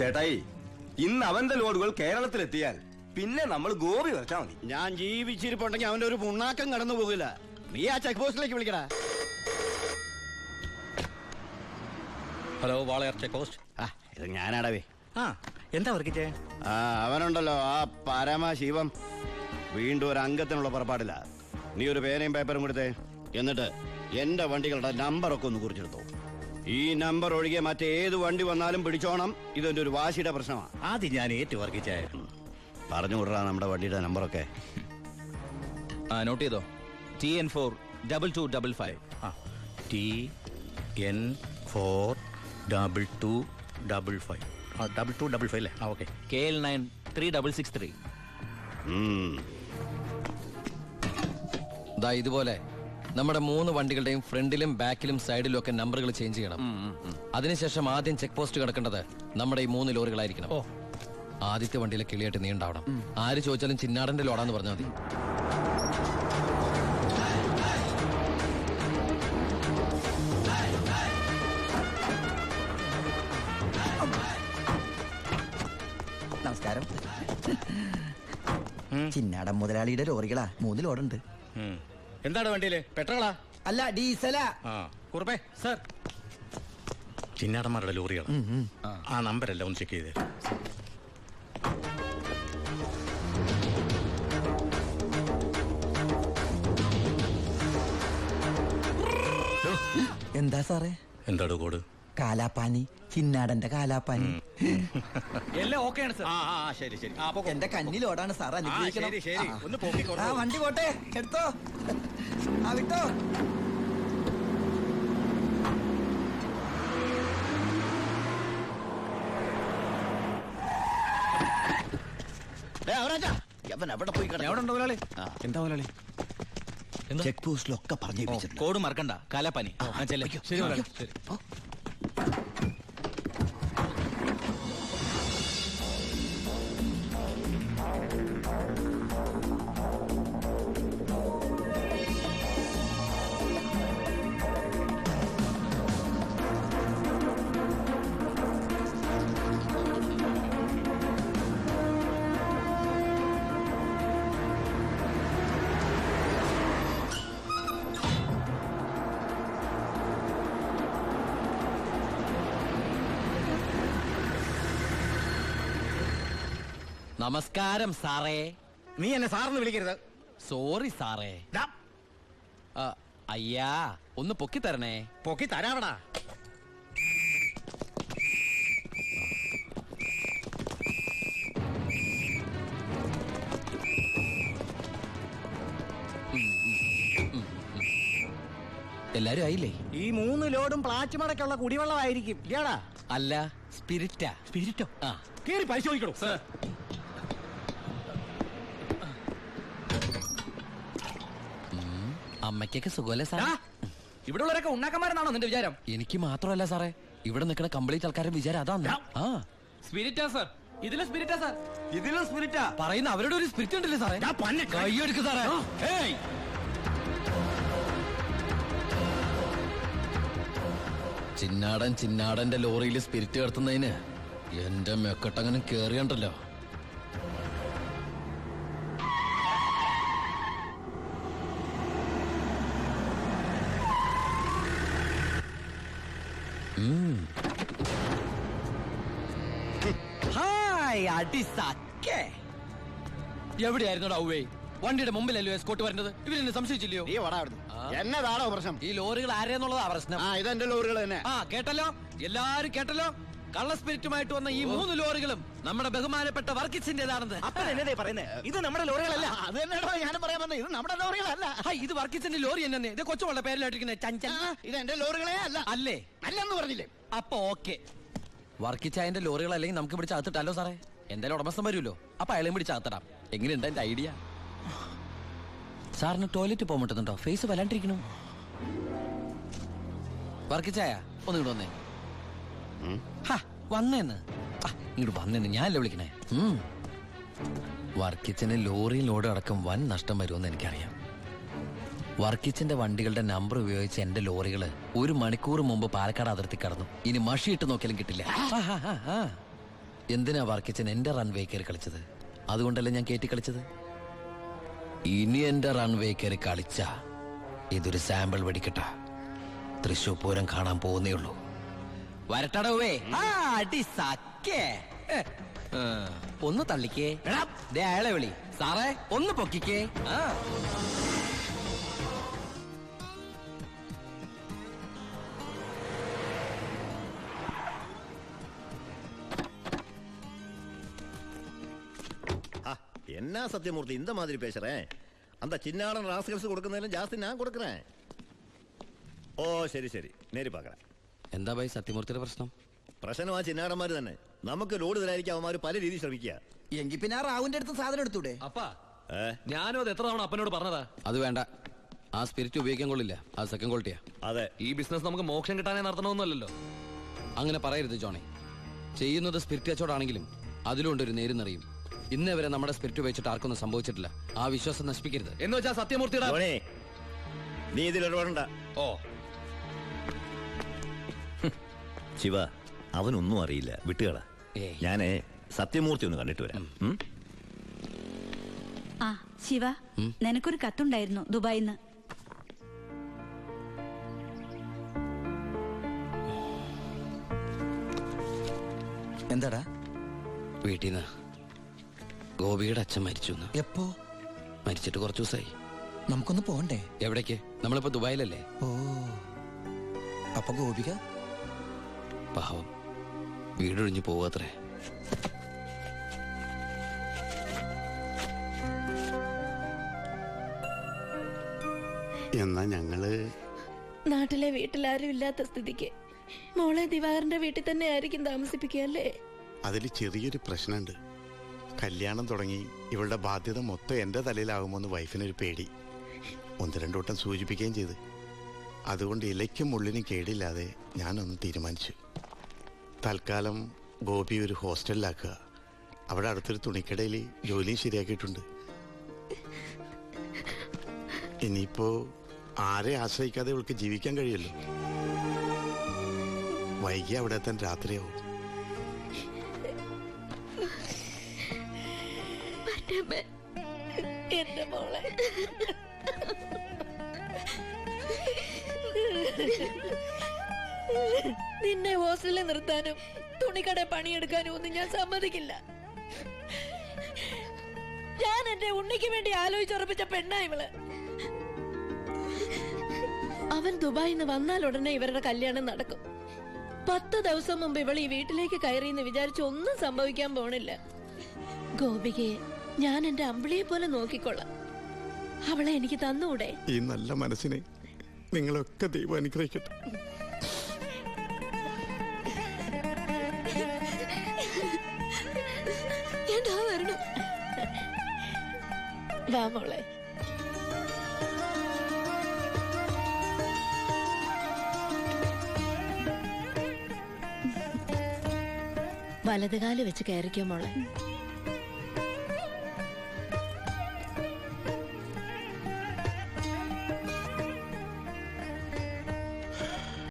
ചേട്ടായി ഇന്ന് അവന്റെ ലോഡുകൾ കേരളത്തിലെത്തിയാൽ പിന്നെ നമ്മൾ ഗോപി വരച്ചാ മതി. ഞാൻ ജീവിച്ചിരിപ്പുണ്ടെങ്കിൽ അവന്റെ ഒരു പുണ്ണാക്കം കടന്നു പോകില്ല. നീ ആ ചെക്ക് പോസ്റ്റിലേക്ക് വിളിക്കടാ. ഹലോ വാളയാർ ചെക്ക് പോസ്റ്റ് ആ ഇത് ഞാനാടവേ ആ എന്താ വർക്കിച്ചേ ആ അവനുണ്ടല്ലോ ആ പരമശിവം. വീണ്ടും ഒരു അംഗത്തിനുള്ള പുറപ്പാടില്ല നീ ഒരു പേനയും പേപ്പറും കൊടുത്തേ. എന്നിട്ട് എന്റെ വണ്ടികളുടെ നമ്പറൊക്കെ ഒന്ന് കുറിച്ചെടുത്തു. ഈ നമ്പർ ഒഴികെ മറ്റേത് വണ്ടി വന്നാലും പിടിച്ചോണം. ഇതെന്റെ ഒരു വാശിയുടെ പ്രശ്നമാണ്. അത് ഞാൻ ഏറ്റു വർക്കിച്ചേ പറഞ്ഞു വിടറാ നമ്മുടെ വണ്ടിയുടെ നമ്പറൊക്കെ. ആ നോട്ട് ചെയ്തോ? T N four double two double five ആ. T N four double two double five ആ ഡബിൾ ടു ഡബിൾ ഫൈവ് അല്ലേ? ആ okay K L nine three double six three ഇതുപോലെ. നമ്മുടെ മൂന്ന് വണ്ടികളുടെയും ഫ്രണ്ടിലും ബാക്കിലും സൈഡിലും ഒക്കെ നമ്പറുകൾ ചേഞ്ച് ചെയ്യണം. അതിനുശേഷം ആദ്യം ചെക്ക് പോസ്റ്റ് കിടക്കേണ്ടത് നമ്മുടെ ഈ മൂന്ന് ലോറികളായിരിക്കണം. ഓ. ആദ്യത്തെ വണ്ടിയിലെ കിളിയായിട്ട് നീണ്ടാവണം ആര് ചോദിച്ചാലും ചിന്നാടന്റെ ലോഡാന്ന് പറഞ്ഞാൽ മതി. നമസ്കാരം. ചിന്നാടൻ മുതലാളിയുടെ ലോറികളാ. മൂന്ന് ലോഡുണ്ട്. എന്താണ് വണ്ടിയിൽ? പെട്രോളാ? അല്ല ഡീസലാ. ആ. കുറുപ്പേ. സർ. ചിന്നാടന്മാരുടെ ലോറിയാണ്? ആ നമ്പരല്ല ഒന്ന് ചെക്ക് ചെയ്തേ. എന്താ സാറേ? എന്താണ് കോഡ്? കാലാപ്പാനി ചിന്നാടന്റെ കാലാപ്പാനി. എല്ലാം ഓക്കെയാണ് സർ. ആ ആ ആ, ശരി ശരി. ആ. എന്റെ കന്നിലോടാണ് സാർ അനുഗ്രഹിക്കണം. ശരി, ശരി. ആ. ഒന്ന്. ആ വണ്ടി പോട്ടെ. എടുത്തോ. ആ വിട്ടോ. അവരാച്ചാ, അവൻ എവിടെ പോയി കിടന്നു? എവിടെ ഉണ്ട് മുതലാളി? ആ. എന്താ മുതലാളി? ചെക്ക് പോസ്റ്റിലൊക്കെ പറഞ്ഞു ഏൽപ്പിച്ചിട്ടുണ്ട്. കോഡ് മറക്കണ്ട. കാലാപ്പാനി. ആ, ചെല്ല്. ശരി മുതലാളി. ശരി. നമസ്കാരം സാറേ. നീ എന്നെ സാറിന് വിളിക്കരുത്. സോറി സാറേ. ദാ, ആ, അയ്യാ ഒന്ന് പൊക്കി തരണേ. പൊക്കി തരാവടാ. എല്ലാരും ആയില്ലേ? ഈ മൂന്ന് ലോഡും പ്ലാച്ചുമടക്കുള്ള കുടിവെള്ളമായിരിക്കും. ഇല്ലാടാ അല്ല സ്പിരിറ്റാ. സ്പിരിറ്റോ? ആ. കേറി പരിശോധിക്കണോ? അമ്മയ്ക്കൊക്കെ സുഖമല്ലേ സാർ ഇവിടെ ഉള്ളവരൊക്കെ ഉണ്ണാക്കന്മാരെന്നാണോ നിന്റെ വിചാരം? എനിക്ക് മാത്രമല്ല സാറേ. ഇവിടെ നിൽക്കുന്ന കംപ്ലീറ്റ് ആൾക്കാരും വിചാരം അതാണ്. ആ. സ്പിരിറ്റാ സർ. ഇതിലെ സ്പിരിറ്റാ സർ. ഇതിലും സ്പിരിറ്റാ. പറയുന്ന അവരുടെ ഒരു സ്പിരിറ്റ് ഉണ്ടല്ലേ സാറേ. കൈയെടുക്ക് സാറേ. ചിന്നാടൻ ചിന്നാടന്റെ ലോറിയിൽ സ്പിരിറ്റ് കടത്തുന്നതിന് എന്റെ മെക്കട്ടങ്ങനെ കേറിയണ്ടല്ലോ. ഹായ് അടി സക്കേ എവിടെയായിരുന്നു ഔവേ വണ്ടിയുടെ മുമ്പിലല്ലോ എസ്കോട്ട് വരുന്നത് ഇവരെന്നെ സംശയിച്ചില്ലയോ? ഈ വടാവിടുന്നു എന്നതാണോ പ്രശ്നം? ഈ ലോറികൾ ആരെന്നുള്ളതാ പ്രശ്നം. ആ ഇതെന്റെ ലോറികൾ തന്നെ. ആ കേട്ടല്ലോ? എല്ലാരും കേട്ടല്ലോ? കള്ള സ്പിരിറ്റുമായിട്ട് വന്ന ഈ മൂന്ന് ലോറികളും നമ്മുടെ ബഹുമാനപ്പെട്ട വർക്കിച്ചിന്റേതാണെന്ന് എന്നതേ പറയുന്നത് ഇത് നമ്മുടെ ലോറികളല്ല. അത് തന്നെയാണോ ഞാനും പറയാൻ വന്നത് ഇത് നമ്മുടെ ലോറികളല്ല. ആ, ഇത് വർക്കിച്ചിന്റെ ലോറി എന്നെ ഇത് കൊച്ചുവളുടെ പേരിലായിട്ടിരിക്കുന്നത് ചഞ്ചൽ ഇത് എന്റെ ലോറികളെ അല്ല. അല്ലേ? അല്ലെന്ന് പറഞ്ഞില്ലേ? അപ്പൊ ഓക്കെ. വർക്കിച്ചായന്റെ ലോറികൾ അല്ലെങ്കിൽ നമുക്ക് പിടിച്ച് അകത്തിട്ടല്ലോ സാറേ. എന്തായാലും ഉടമസ്ഥൻ വരുമല്ലോ. അപ്പൊ അയാളെയും പിടിച്ച് അകത്തിടാം എങ്ങനെയുണ്ട് എന്റെ ഐഡിയ? സാറിന് ടോയ്ലറ്റ് പോകാൻ പറ്റുന്നുണ്ടോ? ഫേസ് വല്ലാണ്ടിരിക്കണു. വർക്കിച്ചായ ഒന്ന് ഇങ്ങോട്ട് വന്നേ. വന്നേന്ന്. ഇങ്ങോട്ട് വന്നേന്ന്. ഞാനല്ലേ വിളിക്കണേ? ഉം. വർക്കിച്ചന് ലോറി ലോഡ് അടക്കം വൻ നഷ്ടം വരുമെന്ന് എനിക്കറിയാം. വർക്കിച്ചന്റെ വണ്ടികളുടെ നമ്പർ ഉപയോഗിച്ച് എന്റെ ലോറികൾ ഒരു മണിക്കൂർ മുമ്പ് പാലക്കാട് അതിർത്തി കടന്നു. ഇനി മഷിയിട്ട് നോക്കിയാലും കിട്ടില്ല. എന്തിനാ വർക്കിച്ചൻ എന്റെ റൺവേ കയറി കളിച്ചത്? അതുകൊണ്ടല്ലേ ഞാൻ കയറ്റി കളിച്ചത്? ഇനി എന്റെ റൺവേ കയറി കളിച്ച ഇതൊരു സാമ്പിൾ വെടിക്കട്ട. തൃശൂർ പൂരം കാണാൻ പോകുന്നേ ഉള്ളൂ. വരട്ടടവേ. അടി സക്കേ ഒന്ന് തള്ളിക്കേ. അയാളെ വിളി. സാറേ ഒന്ന് പൊക്കിക്കേ. എന്നാ സത്യമൂർത്തി എന്ത മാതിരി പേശറേ? അന്ത ചിന്നാടൻ റാസ്കൽസ് കൊടുക്കുന്നതിലും ജാസ്തി ഞാൻ കൊടുക്കറേ ഓ ശരി ശരി. നേരി പാകറേ എന്താ ഭായി സത്യമൂർത്തിയുടെ പ്രശ്നം? പ്രശ്നം ആ ചിന്നാടന്മാർ തന്നെ. നമുക്ക് ലോഡ് തരായിരിക്കും അവന്മാർ പല രീതിയിൽ ശ്രമിക്കുക. എങ്കിൽ പിന്നെ ആ റാവുന്റെ അടുത്ത് സാധനം എടുത്തൂടെ? അപ്പാ ഏ? ഞാനും അത് എത്ര തവണ അപ്പനോട് പറഞ്ഞതാ? അത് വേണ്ട. ആ സ്പിരിറ്റ് ഉപയോഗിക്കാൻ കൊള്ളില്ല. ആ സെക്കൻഡ് ക്വാളിറ്റിയാ അതെ. ഈ ബിസിനസ് നമുക്ക് മോക്ഷം കിട്ടാനേ നടത്തണമെന്നല്ലോ അങ്ങനെ പറയരുത് ജോണി. ചെയ്യുന്നത് സ്പിരിറ്റ് കച്ചവടാണെങ്കിലും അതിലുണ്ട് ഒരു നേരും ഇന്നേ വരെ നമ്മുടെ സ്പിരിറ്റ് ഉപയോഗിച്ചിട്ട് ആർക്കൊന്നും സംഭവിച്ചിട്ടില്ല. ആ വിശ്വാസം നശിപ്പിക്കരുത്. എന്ന് വെച്ചാ സത്യമൂർത്തിയുടെ ധോണി, നീ ഇതിൽ ഇടപെടണ്ട. ഓ. ശിവ അവനൊന്നും അറിയില്ല. വിട്ടുകള. ഞാൻ സത്യമൂർത്തി ഒന്ന് കണ്ടിട്ട് വരാം. ആ ശിവ നിനക്കൊരു കത്തുണ്ടായിരുന്നു ദുബായിന്ന്. എന്താടാ? വീട്ടിൽ നിന്ന് ഗോപിയുടെ അച്ഛൻ മരിച്ചു എപ്പോ? മരിച്ചിട്ട് കുറച്ചു ദിവസമായി നമുക്കൊന്ന് പോണ്ടേ? എവിടേക്ക്? നമ്മളിപ്പോ ദുബായിലല്ലേ? ഓ. അപ്പൊ ഗോപിക? പാവം. വീടൊഴിഞ്ഞു പോവാത്രേ. എന്നാ ഞങ്ങൾ നാട്ടിലെ വീട്ടിലാരും ഇല്ലാത്ത സ്ഥിതിക്ക് മോളെ ദിവാകരന്റെ വീട്ടിൽ തന്നെ ആയിരിക്കും താമസിപ്പിക്കുക അല്ലേ? അതിൽ ചെറിയൊരു പ്രശ്നമുണ്ട്. കല്യാണം തുടങ്ങി ഇവളുടെ ബാധ്യത മൊത്തം എന്റെ തലയിലാകുമോന്ന് വൈഫിനൊരു പേടി. ഒന്ന് രണ്ടു വട്ടം സൂചിപ്പിക്കുകയും ചെയ്ത്. അതുകൊണ്ട് ഇലയ്ക്കും മുള്ളിനും കേടില്ലാതെ ഞാനൊന്ന് തീരുമാനിച്ചു. തൽക്കാലം ഗോപി ഒരു ഹോസ്റ്റലിലാക്കുക. അവിടെ അടുത്തൊരു തുണിക്കടയിൽ ജോലിയും ശരിയാക്കിയിട്ടുണ്ട്. ഇനിയിപ്പോ ആരെ ആശ്രയിക്കാതെ ഇവൾക്ക് ജീവിക്കാൻ കഴിയല്ലോ വൈകി അവിടെ എത്താൻ രാത്രിയാവും. എന്റെ മോളെ. നിന്നെ ഹോസ്റ്റലിൽ നിർത്താനും തുണിക്കട പണിയെടുക്കാനും ഒന്നും ഞാൻ സമ്മതിക്കില്ല. ഞാൻ എന്റെ ഉണ്ണിക്ക് വേണ്ടി ആലോചിച്ചുറപ്പിച്ച പെണ്ണാ അവൻ ദുബായിൽ നിന്ന് വന്നാൽ ഉടനെ ഇവരുടെ കല്യാണം നടക്കും. പത്ത് ദിവസം മുമ്പ് ഇവൾ ഈ വീട്ടിലേക്ക് കയറിയെന്ന് വിചാരിച്ച് ഒന്നും സംഭവിക്കാൻ പോണില്ല. ഗോപികയെ ഞാൻ എന്റെ അമ്പിളിയെ പോലെ നോക്കിക്കൊള്ളാം. അവളെ എനിക്ക് തന്നുകൂടെ ഈ നല്ല മനസ്സിനെ നിങ്ങളൊക്കെ ദൈവം അനുഗ്രഹിക്കട്ടെ. വാ മോളെ. വലതുകാൽ വെച്ച് കയറിക്കോ മോളെ.